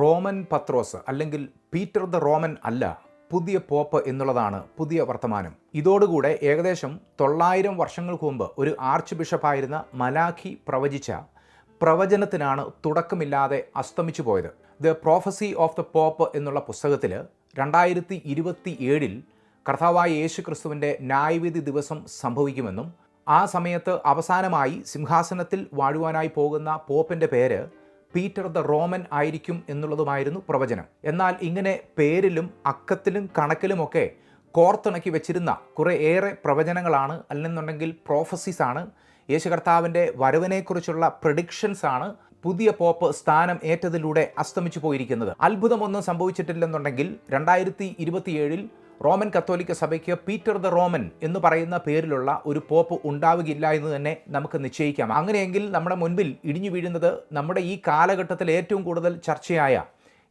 Roman പത്രോസ് അല്ലെങ്കിൽ Peter the Roman അല്ല പുതിയ പോപ്പ് എന്നുള്ളതാണ് പുതിയ വർത്തമാനം. ഇതോടുകൂടെ ഏകദേശം തൊള്ളായിരം വർഷങ്ങൾക്ക് മുമ്പ് ഒരു ആർച്ച് ബിഷപ്പായിരുന്ന മലാഖി പ്രവചിച്ച പ്രവചനത്തിനാണ് തുടക്കമില്ലാതെ അസ്തമിച്ചു പോയത്. The prophecy of the pope എന്നുള്ള പുസ്തകത്തിൽ രണ്ടായിരത്തി ഇരുപത്തി ഏഴിൽ കർത്താവായ യേശു ക്രിസ്തുവിന്റെ ന്യായവിധി ദിവസം സംഭവിക്കുമെന്നും ആ സമയത്ത് അവസാനമായി സിംഹാസനത്തിൽ വാഴുവാനായി പോകുന്ന പോപ്പിന്റെ പേര് പീറ്റർ ദ റോമൻ ആയിരിക്കും എന്നുള്ളതുമായിരുന്നു പ്രവചനം. എന്നാൽ ഇങ്ങനെ പേരിലും അക്കത്തിലും കണക്കിലുമൊക്കെ കോർത്തിണക്കി വെച്ചിരുന്ന കുറേ ഏറെ പ്രവചനങ്ങളാണ് അല്ലെന്നുണ്ടെങ്കിൽ പ്രോഫസീസ് ആണ്. യേശു കർത്താവിന്റെ വരവിനെക്കുറിച്ചുള്ള പ്രഡിക്ഷൻസ് ആണ് പുതിയ പോപ്പ് സ്ഥാനം ഏറ്റതിലൂടെ അസ്തമിച്ചു പോയിരിക്കുന്നത്. അത്ഭുതമൊന്നും സംഭവിച്ചിട്ടില്ലെന്നുണ്ടെങ്കിൽ രണ്ടായിരത്തി ഇരുപത്തിയേഴിൽ റോമൻ കത്തോലിക്ക സഭയ്ക്ക് പീറ്റർ ദ റോമൻ എന്ന് പറയുന്ന പേരിലുള്ള ഒരു പോപ്പ് ഉണ്ടാവുകയില്ല എന്ന് തന്നെ നമുക്ക് നിശ്ചയിക്കാം. അങ്ങനെയെങ്കിൽ നമ്മുടെ മുൻപിൽ ഇടിഞ്ഞു വീഴുന്നത് നമ്മുടെ ഈ കാലഘട്ടത്തിൽ ഏറ്റവും കൂടുതൽ ചർച്ചയായ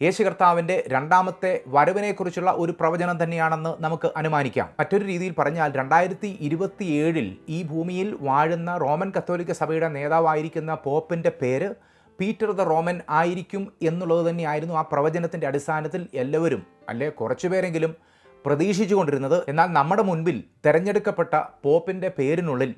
യേശു കർത്താവിന്റെ രണ്ടാമത്തെ വരവിനെക്കുറിച്ചുള്ള ഒരു പ്രവചനം തന്നെയാണെന്ന് നമുക്ക് അനുമാനിക്കാം. മറ്റൊരു രീതിയിൽ പറഞ്ഞാൽ രണ്ടായിരത്തി ഇരുപത്തിയേഴിൽ ഈ ഭൂമിയിൽ വാഴുന്ന റോമൻ കത്തോലിക്ക സഭയുടെ നേതാവായിരിക്കുന്ന പോപ്പിന്റെ പേര് പീറ്റർ ദ റോമൻ ആയിരിക്കും എന്നുള്ളത് തന്നെയായിരുന്നു ആ പ്രവചനത്തിന്റെ അടിസ്ഥാനത്തിൽ എല്ലാവരും അല്ലെ കുറച്ചുപേരെങ്കിലും പ്രതീക്ഷിച്ചുകൊണ്ടിരുന്നത്. എന്നാൽ നമ്മുടെ മുൻപിൽ തെരഞ്ഞെടുക്കപ്പെട്ട പോപ്പിന്റെ പേരിനുള്ളിൽ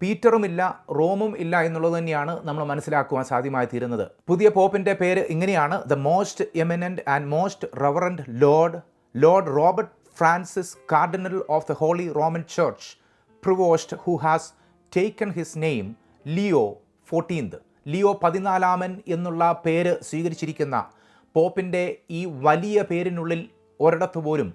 പീറ്ററുമില്ല റോമും ഇല്ല എന്നുള്ളത് തന്നെയാണ് നമ്മൾ മനസ്സിലാക്കുവാൻ സാധ്യമായി തീരുന്നത്. പുതിയ പോപ്പിന്റെ പേര് ഇങ്ങനെയാണ്. The most eminent and most reverend lord lord Robert Francis cardinal of the holy Roman church Prevost who has taken his name Leo fourteenth Leo പതിനാലാമൻ എന്നുള്ള പേര് സ്വീകരിച്ചിരിക്കുന്ന പോപ്പിന്റെ ഈ വലിയ പേരിനുള്ളിൽ ഒരിടത്ത് പോലും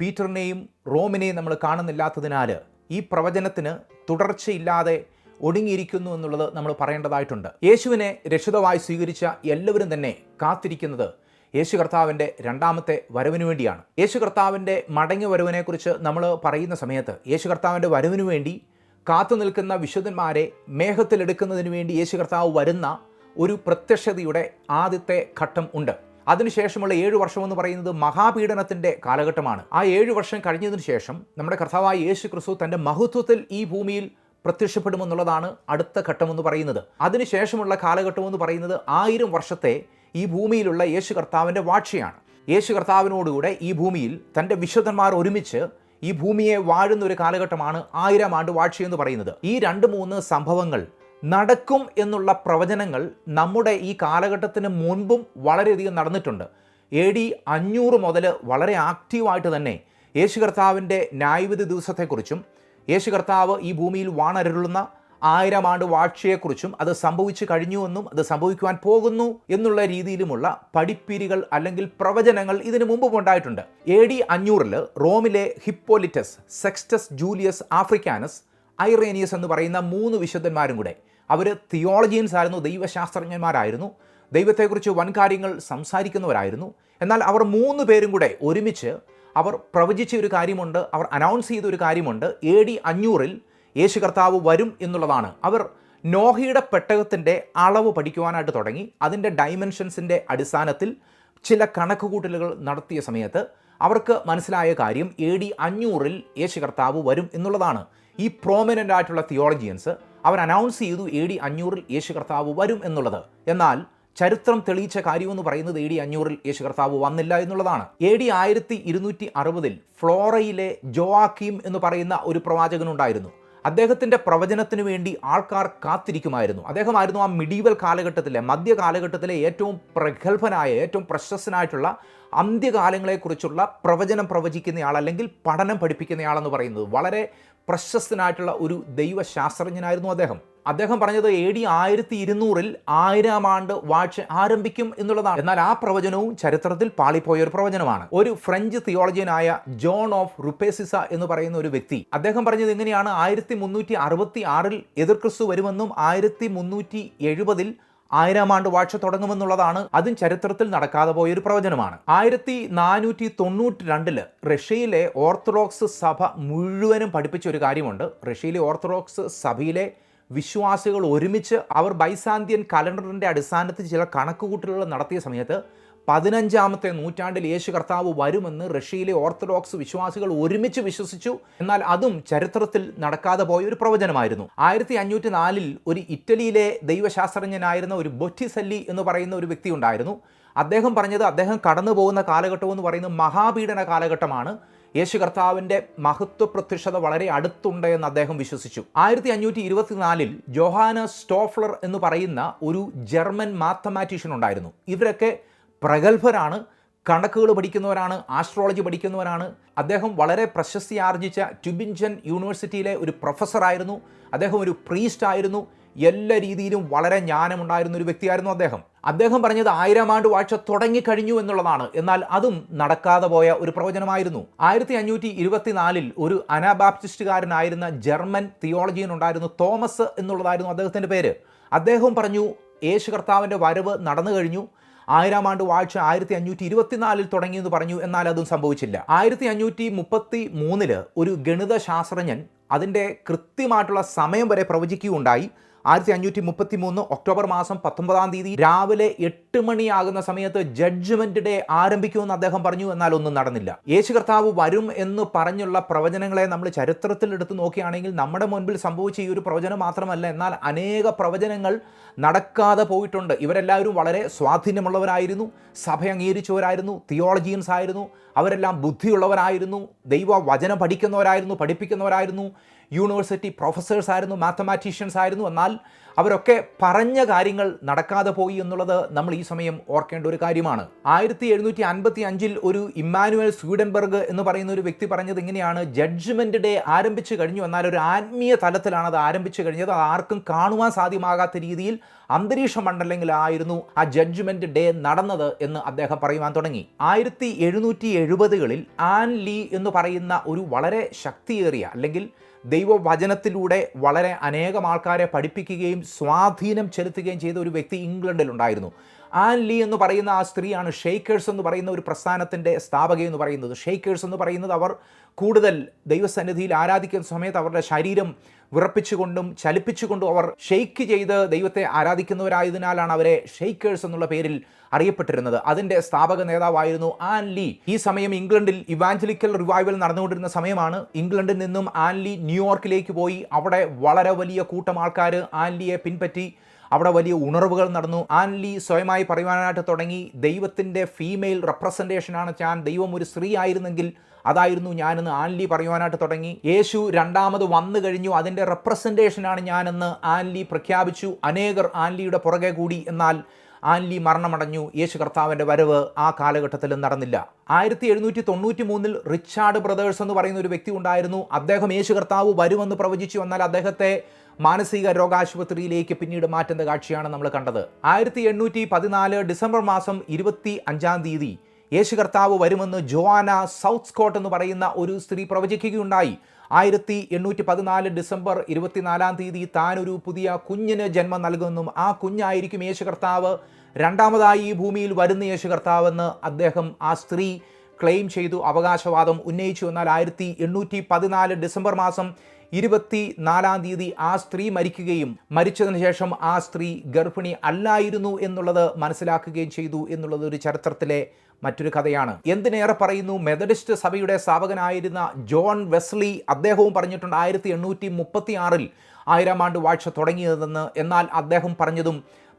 പീറ്ററിനെയും റോമിനെയും നമ്മൾ കാണുന്നില്ലാത്തതിനാൽ ഈ പ്രവചനത്തിന് തുടർച്ചയില്ലാതെ ഒടുങ്ങിയിരിക്കുന്നു എന്നുള്ളത് നമ്മൾ പറയേണ്ടതായിട്ടുണ്ട്. യേശുവിനെ രക്ഷിതമായി സ്വീകരിച്ച എല്ലാവരും തന്നെ കാത്തിരിക്കുന്നത് യേശു കർത്താവിന്റെ രണ്ടാമത്തെ വരവിന് വേണ്ടിയാണ്. യേശു കർത്താവിന്റെ മടങ്ങി വരവിനെക്കുറിച്ച് നമ്മൾ പറയുന്ന സമയത്ത് യേശു കർത്താവിന്റെ വരവിന് വേണ്ടി കാത്തു നിൽക്കുന്ന വിശുദ്ധന്മാരെ മേഘത്തിലെടുക്കുന്നതിന് വേണ്ടി യേശു കർത്താവ് വരുന്ന ഒരു പ്രത്യക്ഷതയുടെ ആദ്യത്തെ ഘട്ടം ഉണ്ട്. അതിനുശേഷമുള്ള ഏഴ് വർഷം എന്ന് പറയുന്നത് മഹാപീഡനത്തിന്റെ കാലഘട്ടമാണ്. ആ ഏഴ് വർഷം കഴിഞ്ഞതിന് ശേഷം നമ്മുടെ കർത്താവായ യേശു ക്രിസ്തു തന്റെ മഹത്വത്തിൽ ഈ ഭൂമിയിൽ പ്രത്യക്ഷപ്പെടുമെന്നുള്ളതാണ് അടുത്ത ഘട്ടം എന്ന് പറയുന്നത്. അതിനുശേഷമുള്ള കാലഘട്ടം എന്ന് പറയുന്നത് ആയിരം വർഷത്തെ ഈ ഭൂമിയിലുള്ള യേശു കർത്താവിന്റെ വാഴ്ചയാണ്. യേശു കർത്താവിനോടുകൂടെ ഈ ഭൂമിയിൽ തന്റെ വിശുദ്ധന്മാർ ഒരുമിച്ച് ഈ ഭൂമിയെ വാഴുന്ന ഒരു കാലഘട്ടമാണ് ആയിരം ആണ്ട് വാഴ്ച എന്ന് പറയുന്നത്. ഈ രണ്ട് മൂന്ന് സംഭവങ്ങൾ നടക്കും എന്നുള്ള പ്രവചനങ്ങൾ നമ്മുടെ ഈ കാലഘട്ടത്തിന് മുൻപും വളരെയധികം നടന്നിട്ടുണ്ട്. എ ഡി അഞ്ഞൂറ് മുതൽ വളരെ ആക്റ്റീവായിട്ട് തന്നെ യേശു കർത്താവിന്റെ ന്യായവിധി ദിവസത്തെക്കുറിച്ചും യേശു കർത്താവ് ഈ ഭൂമിയിൽ വാണരുളുന്ന ആയിരം ആണ്ട് വാഴ്ചയെക്കുറിച്ചും അത് സംഭവിച്ചു കഴിഞ്ഞുവെന്നും അത് സംഭവിക്കുവാൻ പോകുന്നു എന്നുള്ള രീതിയിലുമുള്ള പഠിപ്പിരികൾ അല്ലെങ്കിൽ പ്രവചനങ്ങൾ ഇതിനു മുമ്പും ഉണ്ടായിട്ടുണ്ട്. എ ഡി അഞ്ഞൂറിൽ റോമിലെ Hippolytus Sextus Julius Africanus Irenaeus എന്ന് പറയുന്ന മൂന്ന് വിശുദ്ധന്മാരും കൂടെ. അവർ തിയോളജിയൻസ് ആയിരുന്നു ദൈവശാസ്ത്രജ്ഞന്മാരായിരുന്നു. ദൈവത്തെക്കുറിച്ച് വൻകാര്യങ്ങൾ സംസാരിക്കുന്നവരായിരുന്നു. എന്നാൽ അവർ മൂന്ന് പേരും കൂടെ ഒരുമിച്ച് അവർ പ്രവചിച്ച ഒരു കാര്യമുണ്ട് അവർ അനൗൺസ് ചെയ്ത ഒരു കാര്യമുണ്ട്. എ ഡി അഞ്ഞൂറിൽ യേശു കർത്താവ് വരും എന്നുള്ളതാണ്. അവർ നോഹയുടെ പെട്ടകത്തിന്റെ അളവ് പഠിക്കുവാനായിട്ട് തുടങ്ങി. അതിന്റെ ഡൈമെൻഷൻസിന്റെ അടിസ്ഥാനത്തിൽ ചില കണക്കുകൂട്ടലുകൾ നടത്തിയ സമയത്ത് അവർക്ക് മനസ്സിലായ കാര്യം എ ഡി അഞ്ഞൂറിൽ യേശു കർത്താവ് വരും എന്നുള്ളതാണ്. ഈ പ്രോമിനന്റ് ആയിട്ടുള്ള തിയോളജിയൻസ് അവർ അനൗൺസ് ചെയ്തു എ ഡി അഞ്ഞൂറിൽ യേശു കർത്താവ് വരും എന്നുള്ളത്. എന്നാൽ ചരിത്രം തെളിയിച്ച കാര്യമെന്ന് പറയുന്നത് എ ഡി അഞ്ഞൂറിൽ യേശു കർത്താവ് വന്നില്ല എന്നുള്ളതാണ്. എ ഡി ആയിരത്തി ഇരുന്നൂറ്റി അറുപതിൽ ഫ്ലോറയിലെ ജോവാക്കീം എന്ന് പറയുന്ന ഒരു പ്രവാചകനുണ്ടായിരുന്നു. അദ്ദേഹത്തിന്റെ പ്രവചനത്തിന് വേണ്ടി ആൾക്കാർ കാത്തിരിക്കുമായിരുന്നു. അദ്ദേഹമായിരുന്നു ആ മിഡീവൽ കാലഘട്ടത്തിലെ മധ്യ കാലഘട്ടത്തിലെ ഏറ്റവും പ്രഗത്ഭനായ ഏറ്റവും പ്രശസ്തനായിട്ടുള്ള അന്ത്യകാലങ്ങളെക്കുറിച്ചുള്ള പ്രവചനം പ്രവചിക്കുന്നയാൾ അല്ലെങ്കിൽ പഠനം പഠിപ്പിക്കുന്നയാളെന്ന് പറയുന്നത് വളരെ പ്രശസ്തനായിട്ടുള്ള ഒരു ദൈവശാസ്ത്രജ്ഞനായിരുന്നു അദ്ദേഹം. അദ്ദേഹം പറഞ്ഞത് എ ഡി ആയിരത്തി ഇരുന്നൂറിൽ ആയിരം ആണ്ട് വാഴ്ച ആരംഭിക്കും എന്നുള്ളതാണ്. എന്നാൽ ആ പ്രവചനവും ചരിത്രത്തിൽ പാളിപ്പോയ ഒരു പ്രവചനമാണ്. ഒരു ഫ്രഞ്ച് തിയോളജിയനായ ജോൺ ഓഫ് റുപ്പേസിസ എന്ന് പറയുന്ന ഒരു വ്യക്തി അദ്ദേഹം പറഞ്ഞത് എങ്ങനെയാണ്? ആയിരത്തി മുന്നൂറ്റി അറുപത്തി ആറിൽ എതിർക്രിസ്തു വരുമെന്നും ആയിരത്തി മുന്നൂറ്റി എഴുപതിൽ ആയിരം ആണ്ട് വാഴ്ച തുടങ്ങുമെന്നുള്ളതാണ് അതും ചരിത്രത്തിൽ നടക്കാതെ പോയ ഒരു പ്രവചനമാണ്. ആയിരത്തി നാനൂറ്റി തൊണ്ണൂറ്റി രണ്ടിൽ റഷ്യയിലെ ഓർത്തഡോക്സ് സഭ മുഴുവനും പഠിപ്പിച്ച ഒരു കാര്യമുണ്ട്. റഷ്യയിലെ ഓർത്തഡോക്സ് സഭയിലെ വിശ്വാസികൾ ഒരുമിച്ച് അവർ ബൈസാന്തിയൻ കലണ്ടറിന്റെ അടിസ്ഥാനത്തിൽ ചില കണക്കുകൂട്ടലുകൾ നടത്തിയ സമയത്ത് പതിനഞ്ചാമത്തെ നൂറ്റാണ്ടിൽ യേശു കർത്താവ് വരുമെന്ന് റഷ്യയിലെ ഓർത്തഡോക്സ് വിശ്വാസികൾ ഒരുമിച്ച് വിശ്വസിച്ചു. എന്നാൽ അതും ചരിത്രത്തിൽ നടക്കാതെ പോയ ഒരു പ്രവചനമായിരുന്നു. ആയിരത്തി അഞ്ഞൂറ്റി നാലിൽ ഒരു ഇറ്റലിയിലെ ദൈവശാസ്ത്രജ്ഞനായിരുന്ന ഒരു ബൊറ്റിസല്ലി എന്ന് പറയുന്ന ഒരു വ്യക്തി ഉണ്ടായിരുന്നു. അദ്ദേഹം പറഞ്ഞത് അദ്ദേഹം കടന്നു പോകുന്ന കാലഘട്ടം എന്ന് പറയുന്നത് മഹാപീഡന കാലഘട്ടമാണ്. യേശു കർത്താവിന്റെ മഹത്വ പ്രത്യക്ഷത വളരെ അടുത്തുണ്ട് എന്ന് അദ്ദേഹം വിശ്വസിച്ചു. ആയിരത്തി അഞ്ഞൂറ്റി ഇരുപത്തിനാലിൽ ജോഹാന സ്റ്റോഫ്ലർ എന്ന് പറയുന്ന ഒരു ജർമ്മൻ മാത്തമാറ്റീഷ്യൻ ഉണ്ടായിരുന്നു. ഇവരൊക്കെ പ്രഗത്ഭരാണ് കണക്കുകൾ പഠിക്കുന്നവരാണ് ആസ്ട്രോളജി പഠിക്കുന്നവരാണ്. അദ്ദേഹം വളരെ പ്രശസ്തി ആർജിച്ച ട്യുബിൻജൻ യൂണിവേഴ്സിറ്റിയിലെ ഒരു പ്രൊഫസറായിരുന്നു. അദ്ദേഹം ഒരു പ്രീസ്റ്റ് ആയിരുന്നു. എല്ലാ രീതിയിലും വളരെ ജ്ഞാനമുണ്ടായിരുന്ന ഒരു വ്യക്തിയായിരുന്നു അദ്ദേഹം. അദ്ദേഹം പറഞ്ഞത് ആയിരം ആണ്ട് വാഴ്ച തുടങ്ങിക്കഴിഞ്ഞു എന്നുള്ളതാണ്. എന്നാൽ അതും നടക്കാതെ പോയ ഒരു പ്രവചനമായിരുന്നു. ആയിരത്തി അഞ്ഞൂറ്റി ഇരുപത്തിനാലിൽ ഒരു അനാബാപ്റ്റിസ്റ്റുകാരനായിരുന്ന ജർമ്മൻ തിയോളജിയൻ ഉണ്ടായിരുന്നു തോമസ് എന്നുള്ളതായിരുന്നു അദ്ദേഹത്തിന്റെ പേര്. അദ്ദേഹം പറഞ്ഞു യേശു കർത്താവിന്റെ വരവ് നടന്നു കഴിഞ്ഞു. ആയിരം ആണ്ട് വാഴ്ച ആയിരത്തി അഞ്ഞൂറ്റി ഇരുപത്തിനാലിൽ തുടങ്ങിയെന്ന് പറഞ്ഞു എന്നാൽ അതും സംഭവിച്ചില്ല. ആയിരത്തി അഞ്ഞൂറ്റി മുപ്പത്തി മൂന്നിൽ ഒരു ഗണിത ശാസ്ത്രജ്ഞൻ അതിന്റെ കൃത്യമായിട്ടുള്ള സമയം വരെ പ്രവചിക്കുകയുണ്ടായി. ആയിരത്തി അഞ്ഞൂറ്റി മുപ്പത്തി മൂന്ന് ഒക്ടോബർ മാസം പത്തൊമ്പതാം തീയതി രാവിലെ എട്ട് മണിയാകുന്ന സമയത്ത് ജഡ്ജ്മെന്റ് ഡേ ആരംഭിക്കുമെന്ന് അദ്ദേഹം പറഞ്ഞു എന്നാൽ ഒന്നും നടന്നില്ല. യേശു കർത്താവ് വരും എന്ന് പറഞ്ഞുള്ള പ്രവചനങ്ങളെ നമ്മൾ ചരിത്രത്തിൽ എടുത്തു നോക്കുകയാണെങ്കിൽ നമ്മുടെ മുൻപിൽ സംഭവിച്ച ഈ ഒരു പ്രവചനം മാത്രമല്ല. എന്നാൽ അനേക പ്രവചനങ്ങൾ നടക്കാതെ പോയിട്ടുണ്ട്. ഇവരെല്ലാവരും വളരെ സ്വാധീനമുള്ളവരായിരുന്നു. സഭ അംഗീകരിച്ചവരായിരുന്നു. തിയോളജിയൻസ് ആയിരുന്നു അവരെല്ലാം ബുദ്ധിയുള്ളവരായിരുന്നു. ദൈവ വചനം പഠിക്കുന്നവരായിരുന്നു പഠിപ്പിക്കുന്നവരായിരുന്നു. യൂണിവേഴ്സിറ്റി പ്രൊഫസേഴ്സ് ആയിരുന്നു മാത്തമാറ്റീഷ്യൻസ് ആയിരുന്നു. എന്നാൽ അവരൊക്കെ പറഞ്ഞ കാര്യങ്ങൾ നടക്കാതെ പോയി എന്നുള്ളത് നമ്മൾ ഈ സമയം ഓർക്കേണ്ട ഒരു കാര്യമാണ്. ആയിരത്തി എഴുന്നൂറ്റി അൻപത്തി അഞ്ചിൽ ഒരു ഇമ്മാനുവൽ സ്വീഡൻബർഗ് എന്ന് പറയുന്ന ഒരു വ്യക്തി പറഞ്ഞത് ഇങ്ങനെയാണ്. ജഡ്ജ്മെന്റ് ഡേ ആരംഭിച്ചു കഴിഞ്ഞു. എന്നാൽ ഒരു ആത്മീയ തലത്തിലാണ് അത് ആരംഭിച്ചു കഴിഞ്ഞത്. അത് ആർക്കും കാണുവാൻ സാധ്യമാകാത്ത രീതിയിൽ അന്തരീക്ഷ മണ്ഡലങ്ങളിലായിരുന്നു ആ ജഡ്ജ്മെന്റ് ഡേ നടന്നത് എന്ന് അദ്ദേഹം പറയുവാൻ തുടങ്ങി. ആയിരത്തി എഴുന്നൂറ്റി എഴുപതുകളിൽ ആൻ ലീ എന്ന് പറയുന്ന ഒരു വളരെ ശക്തിയേറിയ അല്ലെങ്കിൽ ദൈവവചനത്തിലൂടെ വളരെ അനേകം ആൾക്കാരെ പഠിപ്പിക്കുകയും സ്വാധീനം ചെലുത്തുകയും ചെയ്ത ഒരു വ്യക്തി ഇംഗ്ലണ്ടിലുണ്ടായിരുന്നു ആൻ ലീ എന്ന് പറയുന്ന ആ സ്ത്രീയാണ് ഷെയ്ക്കേഴ്സ് എന്ന് പറയുന്ന ഒരു പ്രസ്ഥാനത്തിന്റെ സ്ഥാപക എന്ന് പറയുന്നത്. ഷെയ്ക്കേഴ്സ് എന്ന് പറയുന്നത് അവർ കൂടുതൽ ദൈവസന്നിധിയിൽ ആരാധിക്കുന്ന സമയത്ത് അവരുടെ ശരീരം വിറപ്പിച്ചുകൊണ്ടും ചലിപ്പിച്ചുകൊണ്ടും അവർ ഷെയ്ക്ക് ചെയ്ത് ദൈവത്തെ ആരാധിക്കുന്നവരായതിനാലാണ് അവരെ ഷെയ്ക്കേഴ്സ് എന്നുള്ള പേരിൽ അറിയപ്പെട്ടിരുന്നത്. അതിന്റെ സ്ഥാപക നേതാവായിരുന്നു ആൻ ലീ. ഈ സമയം ഇംഗ്ലണ്ടിൽ ഇവാഞ്ചലിക്കൽ റിവൈവൽ നടന്നുകൊണ്ടിരുന്ന സമയമാണ് ഇംഗ്ലണ്ടിൽ നിന്നും ആൻ ലീ ന്യൂയോർക്കിലേക്ക് പോയി. അവിടെ വളരെ വലിയ കൂട്ടം ആൾക്കാർ ആൻ ലിയെ പിൻപറ്റി. അവിടെ വലിയ ഉണർവുകൾ നടന്നു. ആൻലി സ്വയമായി പറയുവാനായിട്ട് തുടങ്ങി. ദൈവത്തിന്റെ ഫീമെയിൽ റെപ്രസെന്റേഷനാണ് ഞാൻ ദൈവം ഒരു സ്ത്രീ ആയിരുന്നെങ്കിൽ അതായിരുന്നു ഞാനെന്ന് ആൻലി പറയുവാനായിട്ട് തുടങ്ങി. യേശു രണ്ടാമത് വന്നു കഴിഞ്ഞു. അതിന്റെ റെപ്രസെന്റേഷനാണ് ഞാനെന്ന് ആൻലി പ്രഖ്യാപിച്ചു. അനേകർ ആൻലിയുടെ പുറകെ കൂടി. എന്നാൽ ആൻലി മരണമടഞ്ഞു. യേശു കർത്താവിന്റെ വരവ് ആ കാലഘട്ടത്തിൽ നടന്നില്ല. ആയിരത്തി എഴുന്നൂറ്റി തൊണ്ണൂറ്റി മൂന്നിൽ റിച്ചാർഡ് ബ്രദേഴ്സ് എന്ന് പറയുന്ന ഒരു വ്യക്തി ഉണ്ടായിരുന്നു. അദ്ദേഹം യേശു കർത്താവ് വരുമെന്ന് പ്രവചിച്ചു. എന്നാൽ അദ്ദേഹത്തെ മാനസിക രോഗാശുപത്രിയിലേക്ക് പിന്നീട് മാറ്റുന്ന കാഴ്ചയാണ് നമ്മൾ കണ്ടത്. ആയിരത്തി എണ്ണൂറ്റി പതിനാല് ഡിസംബർ മാസം ഇരുപത്തി അഞ്ചാം തീയതി യേശു കർത്താവ് വരുമെന്ന് ജോവാന സൗത്ത് സ്കോട്ട് എന്ന് പറയുന്ന ഒരു സ്ത്രീ പ്രവചിക്കുകയുണ്ടായി. ആയിരത്തി എണ്ണൂറ്റി പതിനാല് ഡിസംബർ ഇരുപത്തിനാലാം തീയതി താനൊരു പുതിയ കുഞ്ഞിന് ജന്മം നൽകുമെന്നും ആ കുഞ്ഞായിരിക്കും യേശു കർത്താവ്. രണ്ടാമതായി ഈ ഭൂമിയിൽ വരുന്ന യേശു കർത്താവെന്ന് അദ്ദേഹം ആ സ്ത്രീ ക്ലെയിം ചെയ്തു. അവകാശവാദം ഉന്നയിച്ചു. എന്നാൽ ആയിരത്തി എണ്ണൂറ്റി പതിനാല് ഡിസംബർ മാസം ഇരുപത്തി നാലാം തീയതി ആ സ്ത്രീ മരിക്കുകയും മരിച്ചതിന് ശേഷം ആ സ്ത്രീ ഗർഭിണി അല്ലായിരുന്നു എന്നുള്ളത് മനസ്സിലാക്കുകയും ചെയ്തു എന്നുള്ളത് ഒരു ചരിത്രത്തിലെ മറ്റൊരു കഥയാണ്. എന്തിനേറെ പറയുന്നു? മെത്തഡിസ്റ്റ് സഭയുടെ സ്ഥാപകനായിരുന്ന ജോൺ വെസ്ലി അദ്ദേഹവും പറഞ്ഞിട്ടുണ്ട് ആയിരത്തി എണ്ണൂറ്റി മുപ്പത്തി ആറിൽ ആയിരം ആണ്ട് വാഴ്ച തുടങ്ങിയതെന്ന്. എന്നാൽ അദ്ദേഹം പറഞ്ഞതും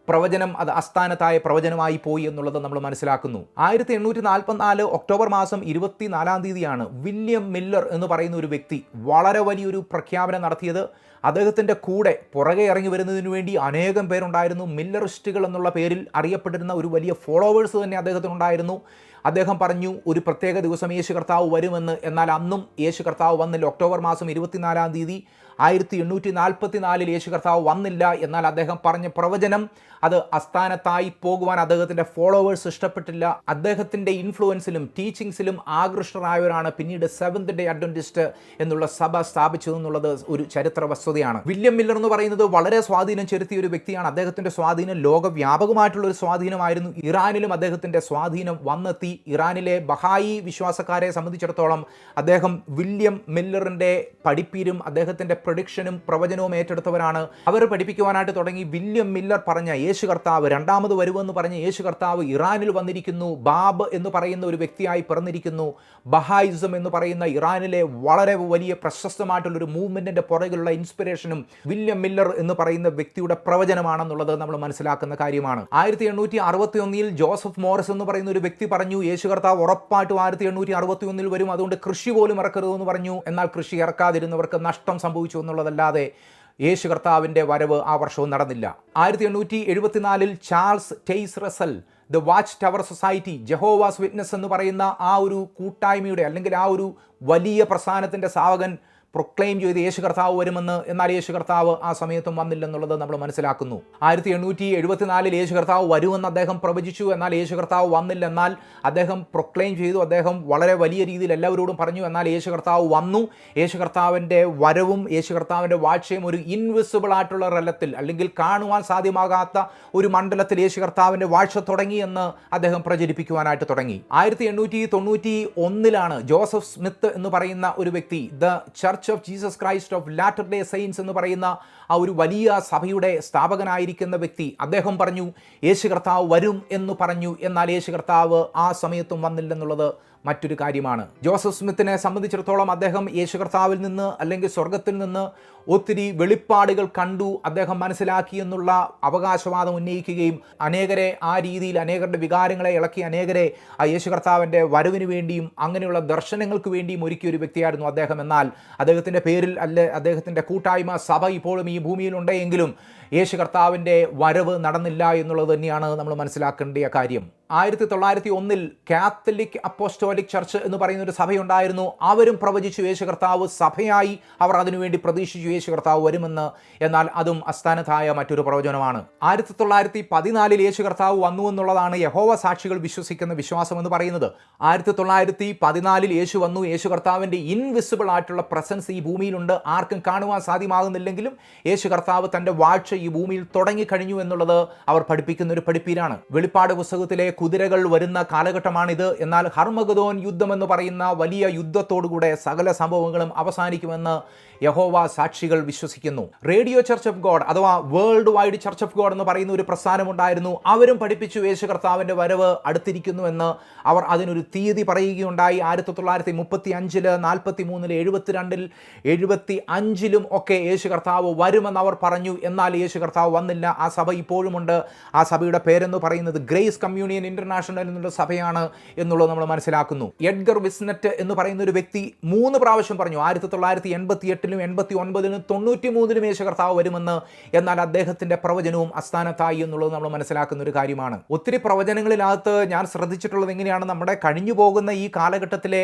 പ്രവചനം അത് അസ്ഥാനത്തായ പ്രവചനമായി പോയി എന്നുള്ളത് നമ്മൾ മനസ്സിലാക്കുന്നു. ആയിരത്തി എണ്ണൂറ്റി നാൽപ്പത്തിനാല് ഒക്ടോബർ മാസം ഇരുപത്തിനാലാം തീയതിയാണ് വില്യം മില്ലർ എന്ന് പറയുന്ന ഒരു വ്യക്തി വളരെ വലിയൊരു പ്രഖ്യാപനം നടത്തിയത്. അദ്ദേഹത്തിന്റെ കൂടെ പുറകെ ഇറങ്ങി വരുന്നതിന് വേണ്ടി അനേകം പേരുണ്ടായിരുന്നു. മില്ലറിസ്റ്റുകൾ എന്നുള്ള പേരിൽ അറിയപ്പെട്ടിരുന്ന ഒരു വലിയ ഫോളോവേഴ്സ് തന്നെ അദ്ദേഹത്തിനുണ്ടായിരുന്നു അദ്ദേഹം പറഞ്ഞു ഒരു പ്രത്യേക ദിവസം യേശു കർത്താവ് വരുമെന്ന്. എന്നാൽ അന്നും യേശു കർത്താവ് വന്നില്ല. ഒക്ടോബർ മാസം ഇരുപത്തിനാലാം തീയതി ആയിരത്തി എണ്ണൂറ്റി നാൽപ്പത്തി നാലിൽ യേശു കർത്താവ് വന്നില്ല. എന്നാൽ അദ്ദേഹം പറഞ്ഞ പ്രവചനം അത് അസ്ഥാനത്തായി പോകുവാൻ അദ്ദേഹത്തിന്റെ ഫോളോവേഴ്സ് ഇഷ്ടപ്പെട്ടില്ല. അദ്ദേഹത്തിന്റെ ഇൻഫ്ലുവൻസിലും ടീച്ചിങ്സിലും ആകൃഷ്ടരായവരാണ് പിന്നീട് സെവൻത് ഡേ അഡ്വന്റിസ്റ്റ് എന്നുള്ള സഭ സ്ഥാപിച്ചതെന്നുള്ളത് ഒരു ചരിത്ര വസ്തുതയാണ്. വില്യം മില്ലർ എന്ന് പറയുന്നത് വളരെ സ്വാധീനം ചെലുത്തിയ ഒരു വ്യക്തിയാണ്. അദ്ദേഹത്തിന്റെ സ്വാധീനം ലോകവ്യാപകമായിട്ടുള്ള ഒരു സ്വാധീനമായിരുന്നു. ഇറാനിലും അദ്ദേഹത്തിന്റെ സ്വാധീനം വന്നെത്തി. ഇറാനിലെ ബഹായി വിശ്വാസക്കാരെ സംബന്ധിച്ചിടത്തോളം അദ്ദേഹം വില്യം മില്ലറിന്റെ പഠിപ്പീരും അദ്ദേഹത്തിന്റെ പ്രൊഡിക്ഷനും പ്രവചനവും ഏറ്റെടുത്തവരാണ്. അവർ പഠിപ്പിക്കുവാനായിട്ട് തുടങ്ങി. വില്യം മില്ലർ പറഞ്ഞ യേശു കർത്താവ് രണ്ടാമത് വരുമെന്ന് പറഞ്ഞ യേശു കർത്താവ് ഇറാനിൽ വന്നിരിക്കുന്നു. ബാബ് എന്ന് പറയുന്ന ഒരു വ്യക്തിയായി പിറന്നിരിക്കുന്നു. ബഹായിസം എന്ന് പറയുന്ന ഇറാനിലെ വളരെ വലിയ പ്രശസ്തമായിട്ടുള്ള ഒരു മൂവ്മെന്റിന്റെ പുറകിലുള്ള ഇൻസ്പിറേഷനും വില്യം മില്ലർ എന്ന് പറയുന്ന വ്യക്തിയുടെ പ്രവചനമാണെന്നുള്ളത് നമ്മൾ മനസ്സിലാക്കുന്ന കാര്യമാണ്. ആയിരത്തി എണ്ണൂറ്റി അറുപത്തി ഒന്നിൽ ജോസഫ് മോറിസ് എന്ന് പറയുന്ന ഒരു വ്യക്തി പറഞ്ഞു യേശു കർത്താവ് ഉറപ്പായിട്ടും ആയിരത്തി എണ്ണൂറ്റി അറുപത്തി ഒന്നിൽ വരും. അതുകൊണ്ട് കൃഷി പോലും ഇറക്കരുതെന്ന് പറഞ്ഞു. എന്നാൽ കൃഷി ഇറക്കാതിരുന്നവർക്ക് നഷ്ടം സംഭവിച്ചു എന്നുള്ളതല്ലാതെ യേശു കർത്താവിന്റെ വരവ് ആ വർഷവും നടന്നില്ല. ആയിരത്തി എണ്ണൂറ്റി എഴുപത്തിനാലിൽ Charles Taze Russell the watch tower society Jehovah's witness എന്ന് പറയുന്ന ആ ഒരു കൂട്ടായ്മയുടെ അല്ലെങ്കിൽ ആ ഒരു വലിയ പ്രസ്ഥാനത്തിന്റെ സാവകൻ പ്രൊക്ലെയിം ചെയ്ത് യേശു കർത്താവ് വരുമെന്ന് എന്നാൽ യേശു കർത്താവ് ആ സമയത്തും വന്നില്ലെന്നുള്ളത് നമ്മൾ മനസ്സിലാക്കുന്നു. ആയിരത്തി എണ്ണൂറ്റി എഴുപത്തിനാലിൽ യേശു കർത്താവ് വരുമെന്ന് അദ്ദേഹം പ്രവചിച്ചു. എന്നാൽ യേശു കർത്താവ് വന്നില്ല എന്നാൽ അദ്ദേഹം പ്രൊക്ലെയിം ചെയ്തു. അദ്ദേഹം വളരെ വലിയ രീതിയിൽ എല്ലാവരോടും പറഞ്ഞു. എന്നാൽ യേശു കർത്താവ് വന്നു. യേശു കർത്താവിന്റെ വരവും യേശു കർത്താവിന്റെ വാഴ്ചയും ഒരു ഇൻവിസിബിൾ ആയിട്ടുള്ള റലത്തിൽ അല്ലെങ്കിൽ കാണുവാൻ സാധ്യമാകാത്ത ഒരു മണ്ഡലത്തിൽ യേശു കർത്താവിന്റെ വാഴ്ച തുടങ്ങി എന്ന് അദ്ദേഹം പ്രചരിപ്പിക്കുവാനായിട്ട് തുടങ്ങി. ആയിരത്തി എണ്ണൂറ്റി തൊണ്ണൂറ്റി ഒന്നിലാണ് ജോസഫ് സ്മിത്ത് എന്ന് പറയുന്ന ഒരു വ്യക്തി the church of Jesus Christ of latter day saints എന്ന് പറയുന്ന ആ ഒരു വലിയ സഭയുടെ സ്ഥാപകനായിരിക്കുന്ന വ്യക്തി അദ്ദേഹം പറഞ്ഞു യേശു കർത്താവ് വരും എന്ന് പറഞ്ഞു. എന്നാൽ യേശു കർത്താവ് ആ സമയത്തും വന്നില്ലെന്നുള്ളത് മറ്റൊരു കാര്യമാണ്. ജോസഫ് സ്മിത്തിനെ സംബന്ധിച്ചിടത്തോളം അദ്ദേഹം യേശു കർത്താവിൽ നിന്ന് അല്ലെങ്കിൽ സ്വർഗത്തിൽ നിന്ന് ഒത്തിരി വെളിപ്പാടുകൾ കണ്ടു അദ്ദേഹം മനസ്സിലാക്കി എന്നുള്ള അവകാശവാദം ഉന്നയിക്കുകയും അനേകരെ ആ രീതിയിൽ അനേകരുടെ വികാരങ്ങളെ ഇളക്കി അനേകരെ ആ യേശു കർത്താവിന്റെ വരവിന് വേണ്ടിയും അങ്ങനെയുള്ള ദർശനങ്ങൾക്ക് വേണ്ടിയും ഒരുക്കിയ ഒരു വ്യക്തിയായിരുന്നു അദ്ദേഹം. എന്നാൽ അദ്ദേഹത്തിന്റെ പേരിൽ അല്ലെ അദ്ദേഹത്തിന്റെ കൂട്ടായ്മ സഭ ഇപ്പോഴും ഈ ഭൂമിയിലുണ്ടെങ്കിലും യേശു കർത്താവിന്റെ വരവ് നടന്നില്ല എന്നുള്ളത് തന്നെയാണ് നമ്മൾ മനസ്സിലാക്കേണ്ട കാര്യം. ആയിരത്തി തൊള്ളായിരത്തി ഒന്നിൽ കാത്തലിക് അപ്പോസ്റ്റോലിക് ചർച്ച് എന്ന് പറയുന്ന ഒരു സഭയുണ്ടായിരുന്നു. അവരും പ്രവചിച്ചു യേശു കർത്താവ് സഭയായി. അവർ അതിനുവേണ്ടി പ്രതീക്ഷിച്ചു യേശു കർത്താവ് വരുമെന്ന്. എന്നാൽ അതും അസ്ഥാനത്തായ മറ്റൊരു പ്രവചനമാണ്. ആയിരത്തി തൊള്ളായിരത്തി പതിനാലിൽ യേശു കർത്താവ് വന്നു എന്നുള്ളതാണ് യഹോവ സാക്ഷികൾ വിശ്വസിക്കുന്ന വിശ്വാസം എന്ന് പറയുന്നത്. ആയിരത്തി തൊള്ളായിരത്തി പതിനാലിൽ യേശു വന്നു. യേശു കർത്താവിന്റെ ഇൻവിസിബിൾ ആയിട്ടുള്ള പ്രസൻസ് ഈ ഭൂമിയിലുണ്ട്. ആർക്കും കാണുവാൻ സാധ്യമാകുന്നില്ലെങ്കിലും യേശു കർത്താവ് തന്റെ വാഴ്ച ഈ ഭൂമിയിൽ തുടങ്ങിക്കഴിഞ്ഞു എന്നുള്ളത് അവർ പഠിപ്പിക്കുന്ന ഒരു പഠിപ്പീരാണ്. വെളിപ്പാട് പുസ്തകത്തിലെ കുതിരകൾ വരുന്ന കാലഘട്ടമാണിത്. എന്നാൽ ഹർമഗദോൻ യുദ്ധം എന്ന് പറയുന്ന വലിയ യുദ്ധത്തോടുകൂടെ സകല സംഭവങ്ങളും അവസാനിക്കുമെന്ന് യഹോവ സാക്ഷികൾ വിശ്വസിക്കുന്നു. റേഡിയോ ചർച്ച് ഓഫ് ഗോഡ് അഥവാ world wide church of God എന്ന് പറയുന്ന ഒരു പ്രസ്ഥാനമുണ്ടായിരുന്നു. അവരും പഠിപ്പിച്ചു യേശു കർത്താവിന്റെ വരവ് അടുത്തിരിക്കുന്നുവെന്ന് അവർ അതിനൊരു തീയതി പറയുകയുണ്ടായി. ആയിരത്തി തൊള്ളായിരത്തി മുപ്പത്തി അഞ്ചിൽ നാൽപ്പത്തി മൂന്നിൽ എഴുപത്തിരണ്ടിൽ എഴുപത്തി അഞ്ചിലും ഒക്കെ യേശു കർത്താവ് വരുമെന്ന് അവർ പറഞ്ഞു. എന്നാൽ യേശു കർത്താവ് വന്നില്ല. ആ സഭ ഇപ്പോഴുമുണ്ട്. ആ സഭയുടെ പേരെന്ന് പറയുന്നത് ഗ്രേസ് കമ്മ്യൂണിയൻ ഇന്റർനാഷണൽ എന്നുള്ള സഭയാണ് എന്നുള്ളത് നമ്മൾ മനസ്സിലാക്കുന്നു. എഡ്ഗർ വിസ്നറ്റ് എന്ന് പറയുന്ന ഒരു വ്യക്തി മൂന്ന് പ്രാവശ്യം പറഞ്ഞു ആയിരത്തി തൊള്ളായിരത്തി എൺപത്തി എട്ടിലും എൺപത്തി ഒൻപതിലും തൊണ്ണൂറ്റി മൂന്നിലും യേശു കർത്താവ് വരുമെന്ന്. എന്നാൽ അദ്ദേഹത്തിന്റെ പ്രവചനവും അസ്ഥാനത്തായി എന്നുള്ളത് നമ്മൾ മനസ്സിലാക്കുന്ന ഒരു കാര്യമാണ്. ഒത്തിരി പ്രവചനങ്ങളിനകത്ത് ഞാൻ ശ്രദ്ധിച്ചിട്ടുള്ളത് എങ്ങനെയാണ് നമ്മുടെ കഴിഞ്ഞു പോകുന്ന ഈ കാലഘട്ടത്തിലെ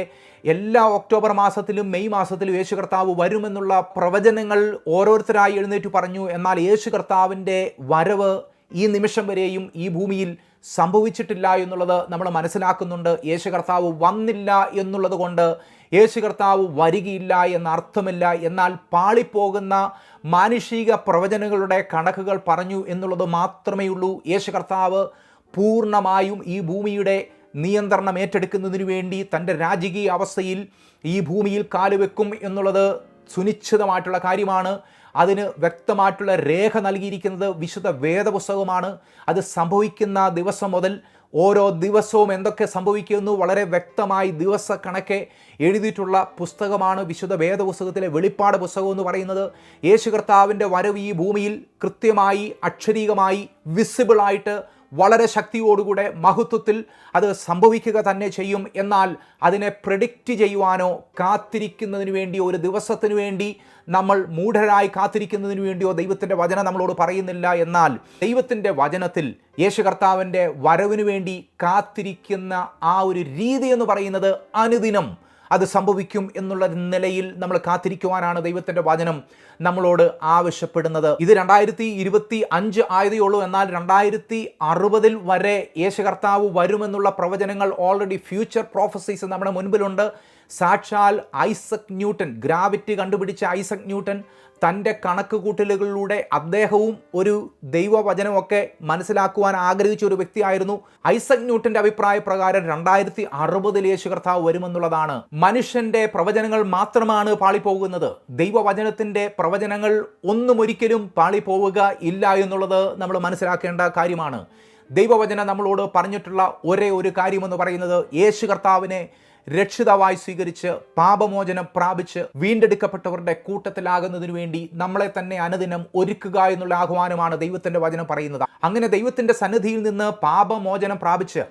എല്ലാ ഒക്ടോബർ മാസത്തിലും മെയ് മാസത്തിലും യേശു കർത്താവ് വരുമെന്നുള്ള പ്രവചനങ്ങൾ ഓരോരുത്തരായി എഴുന്നേറ്റ് പറഞ്ഞു. എന്നാൽ യേശു കർത്താവിന്റെ വരവ് ഈ നിമിഷം വരെയും ഈ ഭൂമിയിൽ സംഭവിച്ചിട്ടില്ല എന്നുള്ളത് നമ്മൾ മനസ്സിലാക്കുന്നുണ്ട്. യേശു കർത്താവ് വന്നില്ല എന്നുള്ളത് കൊണ്ട് യേശു കർത്താവ് വരികയില്ല എന്ന അർത്ഥമില്ല. എന്നാൽ പാളിപ്പോകുന്ന മാനുഷിക പ്രവചനങ്ങളുടെ കണക്കുകൾ പറഞ്ഞു എന്നുള്ളത് മാത്രമേ ഉള്ളൂ. യേശു കർത്താവ് പൂർണമായും ഈ ഭൂമിയുടെ നിയന്ത്രണം ഏറ്റെടുക്കുന്നതിന് വേണ്ടി തന്റെ രാജകീയ അവസ്ഥയിൽ ഈ ഭൂമിയിൽ കാലുവെക്കും എന്നുള്ളത് സുനിശ്ചിതമായിട്ടുള്ള കാര്യമാണ്. അതിന് വ്യക്തമായിട്ടുള്ള രേഖ നൽകിയിരിക്കുന്നത് വിശുദ്ധ വേദപുസ്തകമാണ് അത് സംഭവിക്കുന്ന ദിവസം മുതൽ ഓരോ ദിവസവും എന്തൊക്കെ സംഭവിക്കുന്നു വളരെ വ്യക്തമായി ദിവസക്കണക്കെ എഴുതിയിട്ടുള്ള പുസ്തകമാണ് വിശുദ്ധ വേദപുസ്തകത്തിലെ വെളിപ്പാട് പുസ്തകം എന്ന് പറയുന്നത്. യേശു കർത്താവിന്റെ വരവ് ഈ ഭൂമിയിൽ കൃത്യമായി അക്ഷരീകമായി വിസിബിളായിട്ട് വളരെ ശക്തിയോടുകൂടെ മഹത്വത്തിൽ അത് സംഭവിക്കുക തന്നെ ചെയ്യും. എന്നാൽ അതിനെ പ്രഡിക്റ്റ് ചെയ്യുവാനോ കാത്തിരിക്കുന്നതിന് വേണ്ടി ഒരു ദിവസത്തിന് വേണ്ടി നമ്മൾ മൂഢരായി കാത്തിരിക്കുന്നതിന് വേണ്ടിയോ ദൈവത്തിന്റെ വചനം നമ്മളോട് പറയുന്നില്ല എന്നാൽ ദൈവത്തിന്റെ വചനത്തിൽ യേശു കർത്താവിന്റെ വരവിന് വേണ്ടി കാത്തിരിക്കുന്ന ആ ഒരു രീതി എന്ന് പറയുന്നത് അനുദിനം അത് സംഭവിക്കും എന്നുള്ള നിലയിൽ നമ്മൾ കാത്തിരിക്കുവാനാണ് ദൈവത്തിന്റെ വചനം നമ്മളോട് ആവശ്യപ്പെടുന്നത്. ഇത് രണ്ടായിരത്തി ഇരുപത്തി അഞ്ച് ആയതേ ഉള്ളൂ. എന്നാൽ രണ്ടായിരത്തി അറുപതിൽ വരെ യേശു കർത്താവ് വരുമെന്നുള്ള പ്രവചനങ്ങൾ ഓൾറെഡി ഫ്യൂച്ചർ പ്രോഫസീസ് നമ്മുടെ മുൻപിലുണ്ട്. സാക്ഷാൽ ഐസക് ന്യൂട്ടൻ ഗ്രാവിറ്റി കണ്ടുപിടിച്ച ഐസക് ന്യൂട്ടൻ തന്റെ കണക്കുകൂട്ടലുകളിലൂടെ അദ്ദേഹവും ഒരു ദൈവവചനമൊക്കെ മനസ്സിലാക്കുവാൻ ആഗ്രഹിച്ച ഒരു വ്യക്തിയായിരുന്നു. ഐസക് ന്യൂട്ടന്റെ അഭിപ്രായ പ്രകാരം രണ്ടായിരത്തി അറുപതിൽ യേശു കർത്താവ് വരുമെന്നുള്ളതാണ്. മനുഷ്യന്റെ പ്രവചനങ്ങൾ മാത്രമാണ് പാളിപ്പോകുന്നത്. ദൈവവചനത്തിന്റെ പ്രവചനങ്ങൾ ഒന്നും ഒരിക്കലും പാളിപ്പോവുക ഇല്ല എന്നുള്ളത് നമ്മൾ മനസ്സിലാക്കേണ്ട കാര്യമാണ്. ദൈവവചനം നമ്മളോട് പറഞ്ഞിട്ടുള്ള ഒരേ ഒരു കാര്യമെന്ന് പറയുന്നത് യേശു കർത്താവിനെ രക്ഷിതാവായി സ്വീകരിച്ച് പാപമോചനം പ്രാപിച്ച് വീണ്ടെടുക്കപ്പെട്ടവരുടെ കൂട്ടത്തിലാകുന്നതിനു വേണ്ടി നമ്മളെ തന്നെ അനുദിനം ഒരുക്കുക എന്നുള്ള ആഹ്വാനമാണ് ദൈവത്തിന്റെ വചനം പറയുന്നത്. അങ്ങനെ ദൈവത്തിന്റെ സന്നിധിയിൽ നിന്ന് പാപമോചനം പ്രാപിച്ച്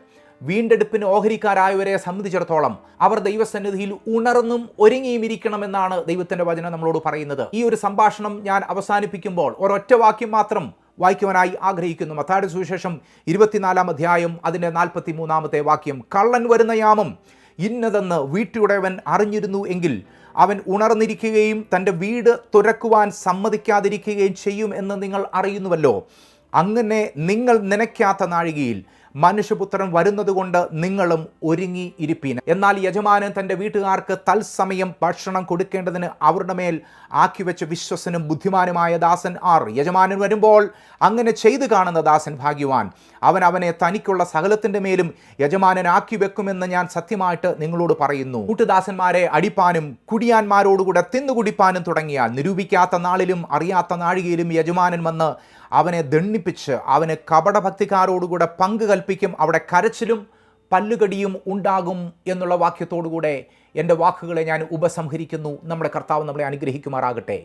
വീണ്ടെടുപ്പിന് ഓഹരിക്കാരായവരെ സംബന്ധിച്ചിടത്തോളം അവർ ദൈവസന്നിധിയിൽ ഉണർന്നും ഒരുങ്ങിയും ഇരിക്കണമെന്നാണ് ദൈവത്തിന്റെ വചനം നമ്മളോട് പറയുന്നത്. ഈ ഒരു സംഭാഷണം ഞാൻ അവസാനിപ്പിക്കുമ്പോൾ ഒരൊറ്റ വാക്യം മാത്രം വായിക്കുവാനായി ആഗ്രഹിക്കുന്നു. മത്തായുടെ സുവിശേഷം ഇരുപത്തിനാലാം അധ്യായം അതിന്റെ നാൽപ്പത്തി മൂന്നാമത്തെ വാക്യം കള്ളൻ വരുന്ന യാമം ഇന്നതെന്ന് വീട്ടുടയവൻ അറിഞ്ഞിരുന്നു എങ്കിൽ അവൻ ഉണർന്നിരിക്കുകയും തന്റെ വീട് തുരക്കുവാൻ സമ്മതിക്കാതിരിക്കുകയും ചെയ്യും എന്ന് നിങ്ങൾ അറിയുന്നുവല്ലോ. അങ്ങനെ നിങ്ങൾ നനയ്ക്കാത്ത നാഴികയിൽ മനുഷ്യപുത്രൻ വരുന്നതുകൊണ്ട് നിങ്ങളും ഒരുങ്ങി ഇരിപ്പീൻ എന്നാൽ യജമാനൻ തന്റെ വീട്ടുകാർക്ക് തത്സമയം ഭക്ഷണം കൊടുക്കേണ്ടതിന് അവരുടെ മേൽ ആക്കി വെച്ച വിശ്വസനും ബുദ്ധിമാനുമായ ദാസൻ ആർ. യജമാനൻ വരുമ്പോൾ അങ്ങനെ ചെയ്തു കാണുന്ന ദാസൻ ഭാഗ്യവാൻ. അവൻ അവനെ തനിക്കുള്ള സകലത്തിന്റെ മേലും യജമാനൻ ആക്കി വെക്കുമെന്ന് ഞാൻ സത്യമായിട്ട് നിങ്ങളോട് പറയുന്നു. കൂട്ടുദാസന്മാരെ അടിപ്പാനും കുടിയാന്മാരോടുകൂടെ തിന്നുകുടിപ്പാനും തുടങ്ങിയാൽ നിരൂപിക്കാത്ത നാളിലും അറിയാത്ത നാഴികയിലും യജമാനൻ വന്ന് അവനെ ദണ്ണിപ്പിച്ച് അവന് കപടഭക്തിക്കാരോടുകൂടെ പങ്ക് കൽപ്പിക്കും അവിടെ കരച്ചിലും പല്ലുകടിയും ഉണ്ടാകും എന്നുള്ള വാക്യത്തോടുകൂടെ എന്റെ വാക്കുകളെ ഞാൻ ഉപസംഹരിക്കുന്നു. നമ്മുടെ കർത്താവ് നമ്മളെ അനുഗ്രഹിക്കുമാറാകട്ടെ.